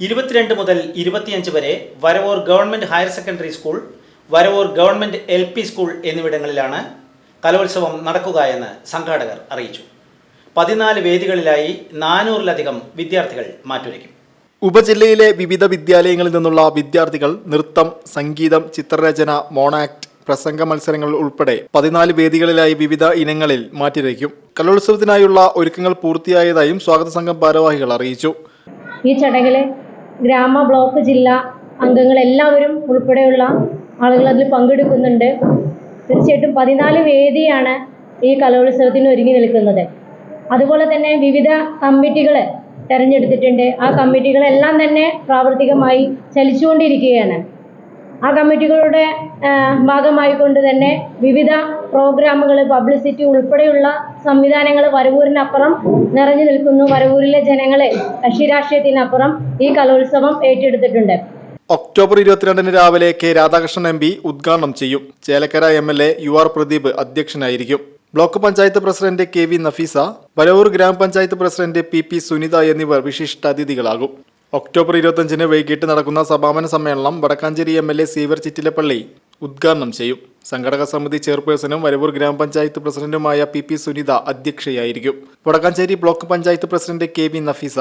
ഇരുപത്തിരണ്ട് മുതൽ ഇരുപത്തിയഞ്ച് വരെ Varavoor government higher secondary school Varavoor government L P school എന്നിവിടങ്ങളിലാണ് കലോത്സവം നടക്കുക എന്ന് സംഘാടകർ അറിയിച്ചു. പതിനാല് വേദികളിലായി നാനൂറിലധികം വിദ്യാർത്ഥികൾ മാറ്റുരയ്ക്കും. ഉപജില്ലയിലെ വിവിധ വിദ്യാലയങ്ങളിൽ നിന്നുള്ള വിദ്യാർത്ഥികൾ നൃത്തം സംഗീതം ചിത്രരചന മോണാക്ട് പ്രസംഗ മത്സരങ്ങൾ ഉൾപ്പെടെ പതിനാല് വേദികളിലായി വിവിധ ഇനങ്ങളിൽ മാറ്റിരയ്ക്കും. കലോത്സവത്തിനായുള്ള ഒരുക്കങ്ങൾ പൂർത്തിയായതായും സ്വാഗത സംഘം ഭാരവാഹികൾ അറിയിച്ചു. ഈ ചടങ്ങിൽ ഗ്രാമ ബ്ലോക്ക് ജില്ല അംഗങ്ങൾ എല്ലാവരും ഉൾപ്പെടെയുള്ള ആളുകൾ അതിൽ പങ്കെടുക്കുന്നുണ്ട്. തീർച്ചയായിട്ടും പതിനാല് വേദിയാണ് ഈ കലോത്സവത്തിന് ഒരുങ്ങി നിൽക്കുന്നത്. അതുപോലെ തന്നെ വിവിധ കമ്മിറ്റികളെ തിരഞ്ഞെടുത്തിട്ടുണ്ട്. ആ കമ്മിറ്റികളെല്ലാം തന്നെ പ്രാവർത്തികമായി ചലിച്ചുകൊണ്ടിരിക്കുകയാണ്. ആ കമ്മിറ്റികളുടെ ഭാഗമായിക്കൊണ്ട് തന്നെ വിവിധ പ്രോഗ്രാമുകൾ പബ്ലിസിറ്റി ഉൾപ്പെടെയുള്ള സംവിധാനങ്ങൾ വരവൂരിനപ്പുറം നിറഞ്ഞു നിൽക്കുന്നു. വരവൂരിലെ ജനങ്ങളെ കക്ഷി രാഷ്ട്രീയത്തിനപ്പുറം ഈ കലോത്സവം ഏറ്റെടുത്തിട്ടുണ്ട്. ഒക്ടോബർ ഇരുപത്തിരണ്ടിന് രാവിലെ കെ. രാധാകൃഷ്ണൻ എം പി ഉദ്ഘാടനം ചെയ്യും. Chelakkara M L A U R Pradeep അധ്യക്ഷനായിരിക്കും. Block panchayat president K V Nafeesa Varavoor ഗ്രാമപഞ്ചായത്ത് പ്രസിഡന്റ് പി പി സുനിത എന്നിവർ വിശിഷ്ടാതിഥികളാകും. ഒക്ടോബർ ഇരുപത്തഞ്ചിന് വൈകിട്ട് നടക്കുന്ന സമാപന സമ്മേളനം Vadakkanchery M L A Xavier Chittilappally ഉദ്ഘാടനം ചെയ്യും. സംഘടക സമിതി ചെയർപേഴ്സണും വരവൂർ ഗ്രാമപഞ്ചായത്ത് പ്രസിഡന്റുമായ P P Sunitha അധ്യക്ഷയായിരിക്കും. Vadakkanchery block panchayat president K V Nafeesa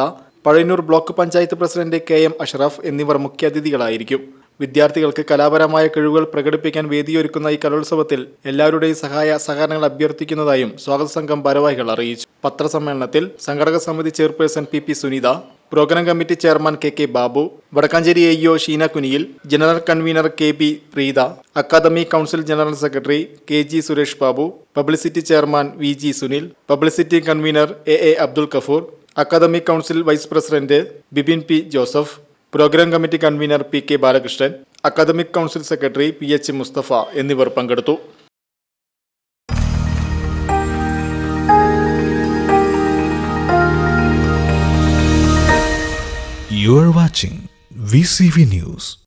Pazhayannur block panchayat president K M Ashraf എന്നിവർ മുഖ്യാതിഥികളായിരിക്കും. വിദ്യാർത്ഥികൾക്ക് കലാപരമായ കഴിവുകൾ പ്രകടിപ്പിക്കാൻ വേദിയൊരുക്കുന്ന ഈ കലോത്സവത്തിൽ എല്ലാവരുടെയും സഹായ സഹകരണങ്ങൾ അഭ്യർത്ഥിക്കുന്നതായും സ്വാഗത സംഘം ഭാരവാഹികൾ അറിയിച്ചു. പത്രസമ്മേളനത്തിൽ സംഘടക സമിതി chairperson P P Sunitha programme committee chairman K K Babu Vadakkanchery A EO Sheena Kuniyil general convener K P Preetha academy council general secretary K G Suresh Babu publicity chairman V G Sunil publicity convener A A Abdul Gafoor academy council vice president Bibin P Joseph programme committee convener P K Balakrishnan academic council secretary P H Mustafa എന്നിവർ പങ്കെടുത്തു You are watching VCV News.